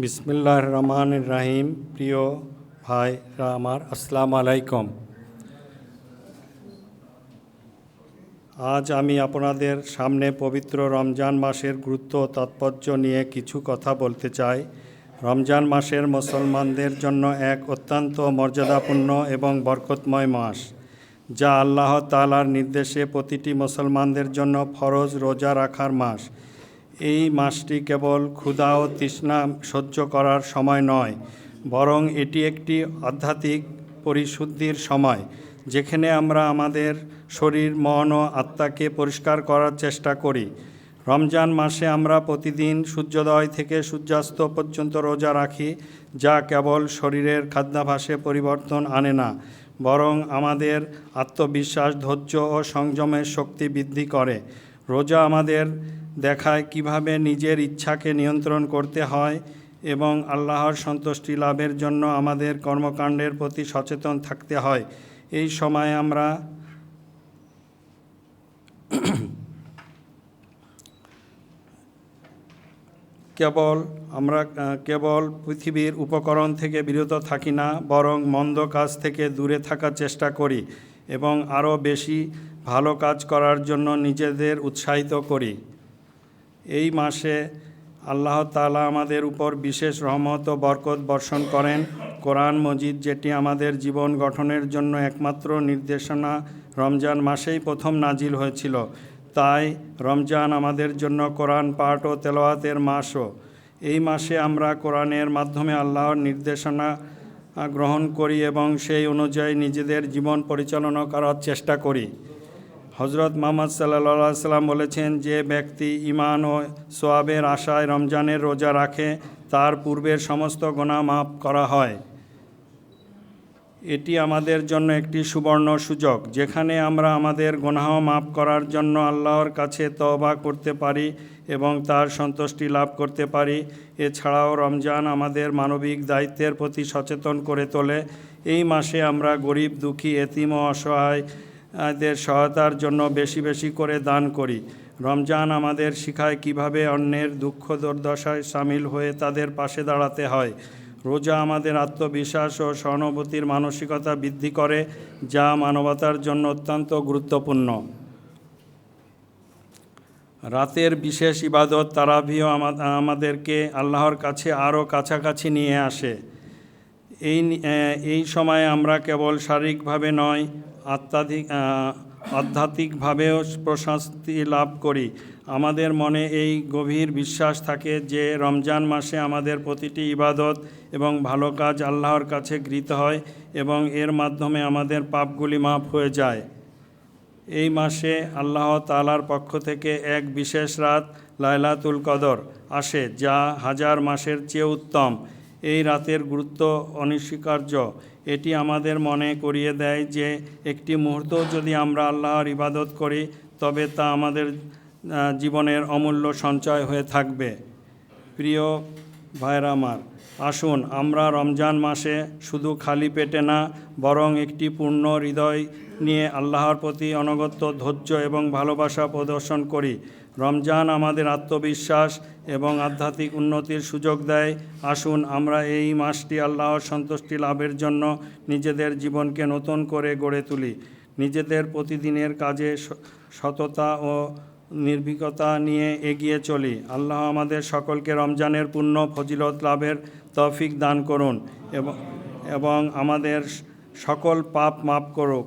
বিসমিল্লাহ রহমান রাহিম, প্রিয় ভাইরা আমার আসসালামু আলাইকুম। আজ আমি আপনাদের সামনে পবিত্র রমজান মাসের গুরুত্ব তাৎপর্য নিয়ে কিছু কথা বলতে চাই। রমজান মাসের মুসলমানদের জন্য এক অত্যন্ত মর্যাদাপূর্ণ এবং বরকতময় মাস, যা আল্লাহ তাআলার নির্দেশে প্রতিটি মুসলমানদের জন্য ফরজ রোজা রাখার মাস। এই মাসটি কেবল ক্ষুধা ও তৃষ্ণা সহ্য করার সময় নয়, বরং এটি একটি আধ্যাত্মিক পরিশুদ্ধির সময়, যেখানে আমরা আমাদের শরীর, মন ও আত্মাকে পরিষ্কার করার চেষ্টা করি। রমজান মাসে আমরা প্রতিদিন সূর্যোদয় থেকে সূর্যাস্ত পর্যন্ত রোজা রাখি, যা কেবল শরীরের খাদ্যাভাসে পরিবর্তন আনে না, বরং আমাদের আত্মবিশ্বাস, ধৈর্য ও সংযমের শক্তি বৃদ্ধি করে। রোজা আমাদের দেখায় কীভাবে নিজের ইচ্ছাকে নিয়ন্ত্রণ করতে হয় এবং আল্লাহর সন্তুষ্টি লাভের জন্য আমাদের কর্মকাণ্ডের প্রতি সচেতন থাকতে হয়। এই সময় আমরা কেবল আমরা কেবল পৃথিবীর উপকরণ থেকে বিরত থাকি না, বরং মন্দ কাজ থেকে দূরে থাকার চেষ্টা করি এবং আরও বেশি ভালো কাজ করার জন্য নিজেদের উৎসাহিত করি। এই মাসে আল্লাহ তালা আমাদের উপর বিশেষ রহমত ও বরকত বর্ষণ করেন। কোরআন মজিদ, যেটি আমাদের জীবন গঠনের জন্য একমাত্র নির্দেশনা, রমজান মাসেই প্রথম নাজিল হয়েছিল। তাই রমজান আমাদের জন্য কোরআন পাঠ ও তেলাওয়াতের মাসও। এই মাসে আমরা কোরআনের মাধ্যমে আল্লাহর নির্দেশনা গ্রহণ করি এবং সেই অনুযায়ী নিজেদের জীবন পরিচালনা করার চেষ্টা করি। হজরত মোহাম্মদ সাল্লা সাল্লাম বলেছেন, যে ব্যক্তি ইমান ও সোয়াবের আশায় রমজানের রোজা রাখে, তার পূর্বের সমস্ত গোনা মাফ করা হয়। এটি আমাদের জন্য একটি সুবর্ণ সুযোগ, যেখানে আমরা আমাদের গোনাহ মাফ করার জন্য আল্লাহর কাছে তওবা করতে পারি এবং তার সন্তুষ্টি লাভ করতে পারি। এছাড়াও রমজান আমাদের মানবিক দায়িত্বের প্রতি সচেতন করে তোলে। এই মাসে আমরা গরিব, দুঃখী, এতিম অসহায় দের সহায়তার জন্য বেশি বেশি করে দান করি। রমজান আমাদের শিখায় কীভাবে অন্যের দুঃখ দুর্দশায় সামিল হয়ে তাদের পাশে দাঁড়াতে হয়। রোজা আমাদের আত্মবিশ্বাস ও সহানুভূতির মানসিকতা বৃদ্ধি করে, যা মানবতার জন্য অত্যন্ত গুরুত্বপূর্ণ। রাতের বিশেষ ইবাদত তারাবিও আমাদেরকে আল্লাহর কাছে আরও কাছাকাছি নিয়ে আসে। এই এই সময় আমরা কেবল শারীরিকভাবে নয় আত্মাধিক আধ্যাত্মিকভাবেও প্রশান্তি লাভ করি। আমাদের মনে এই গভীর বিশ্বাস থাকে যে রমজান মাসে আমাদের প্রতিটি ইবাদত এবং ভালো কাজ আল্লাহর কাছে গৃহীত হয় এবং এর মাধ্যমে আমাদের পাপগুলি মাফ হয়ে যায়। এই মাসে আল্লাহ তালার পক্ষ থেকে এক বিশেষ রাত লাইলাতুল কদর আসে, যা হাজার মাসের চেয়ে উত্তম। এই রাতের গুরুত্ব অনস্বীকার্য। এটি আমাদের মনে করিয়ে দেয় যে, একটি মুহূর্ত যদি আমরা আল্লাহর ইবাদত করি, তবে তা আমাদের জীবনের অমূল্য সঞ্চয় হয়ে থাকবে। প্রিয় ভাইরা আমার, আসুন আমরা রমজান মাসে শুধু খালি পেটে না, বরং একটি পূর্ণ হৃদয় নিয়ে আল্লাহর প্রতি অনগত্য, ধৈর্য এবং ভালোবাসা প্রদর্শন করি। রমজান আমাদের আত্মবিশ্বাস এবং আধ্যাত্মিক উন্নতির সুযোগ দেয়। আসুন আমরা এই মাসটি আল্লাহর সন্তুষ্টি লাভের জন্য নিজেদের জীবনকে নতুন করে গড়ে তুলি। নিজেদের প্রতিদিনের কাজে সততা ও নির্ভীকতা নিয়ে এগিয়ে চলি। আল্লাহ আমাদের সকলকে রমজানের পূর্ণ ফজিলত লাভের তৌফিক দান করুন এবং আমাদের সকল পাপ মাফ করুক।